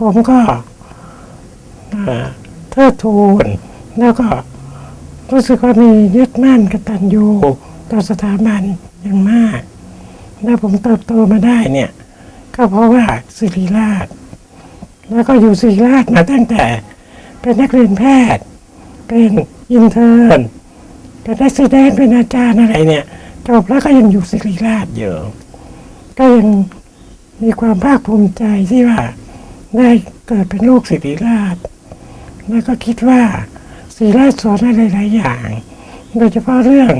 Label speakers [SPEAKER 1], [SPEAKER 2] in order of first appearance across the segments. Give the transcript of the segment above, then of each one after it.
[SPEAKER 1] ผมก็อ่าเทิดทูนแล้วก็รู้สึกว่ามียึดมั่นกตัญญูต่อสถาบันอย่างมาก แล้วผมเติบโตมาได้เนี่ย ก็เพราะว่าศิริราช แล้วก็อยู่ศิริราชมาตั้งแต่ เป็นนักเรียนแพทย์ เป็นอินเทอร์นเป็นนักแสดงเป็นอาจารย์อะไรเนี่ยจบแล้วก็ยังอยู่ศิริราชอยู่ก็ยังมีความภาคภูมิใจที่ว่า ได้เกิดเป็นลูกศิริราชแล้วก็คิดว่าศิริราชสอนอะไรหลายอย่าง โดยเฉพาะเรื่อง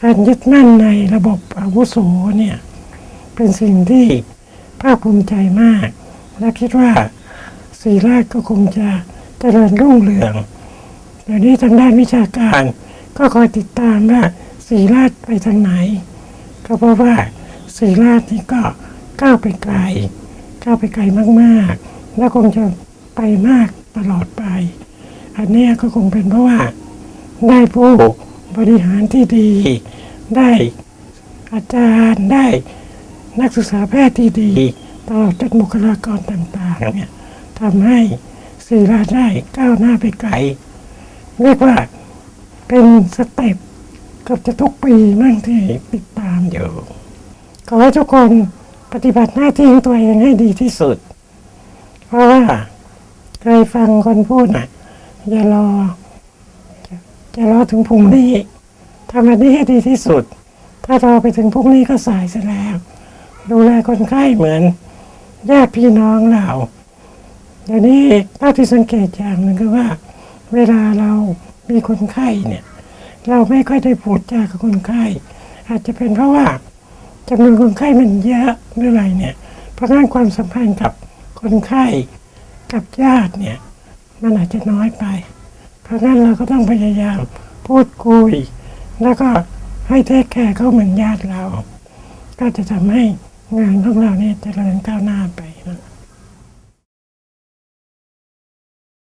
[SPEAKER 1] การยึดมั่นในระบบอาวุโสเนี่ย เป็นสิ่งที่ภาคภูมิใจมาก และคิดว่าศรีราชก็คงจะเจริญรุ่งเรืองเดี๋ยวนี้ทางด้านวิชาการก็คอยติดตามว่าศรีราชไปทางไหน ก็เพราะว่าศรีราชนี่ก็ก้าวไปไกล ก้าวไปไกลมากๆ และคงจะไปมากตลอดไป อันเนี้ยก็คงเป็นเพราะว่าได้ผู้บริหารที่ดี ได้อาจารย์ได้นักศึกษาแพทย์ที่ดี ตลอดจนบุคลากรต่างๆเนี่ยทำให้ศิริราชได้ก้าวหน้าไปไกลเรียกว่าเป็นสเต็ปเกือบจะทุกปีมั่งที่ติดตามอยู่ขอให้ทุกคน ปฏิบัติหน้าที่ของตัวเองให้ดีที่สุด เพราะว่าเคยฟังคนพูดนะอย่ารอจะรอถึงพรุ่งนี้ทำอันนี้ให้ดีที่สุด ถ้ารอไปถึงพรุ่งนี้ก็สายซะแล้ว ดูแลคนไข้เหมือนญาติพี่น้องเราเดี๋ยวนี้เท่าที่สังเกตอย่างหนึ่งคือว่า เวลาเรามีคนไข้เนี่ย เราไม่ค่อยได้พูดจากับคนไข้ อาจจะเป็นเพราะว่า จำนวนคนไข้มันเยอะหรืออะไรเนี่ย เพราะงั้นความสัมพันธ์กับคนไข้กับญาติเนี่ยมันอาจจะน้อยไป เพราะงั้นเราก็ต้องพยายามพูดคุย แล้วก็ให้เทคแคร์เขาเหมือนญาติเรา ก็จะทำให้งานของเราเนี่ยเจริญก้าวหน้าไป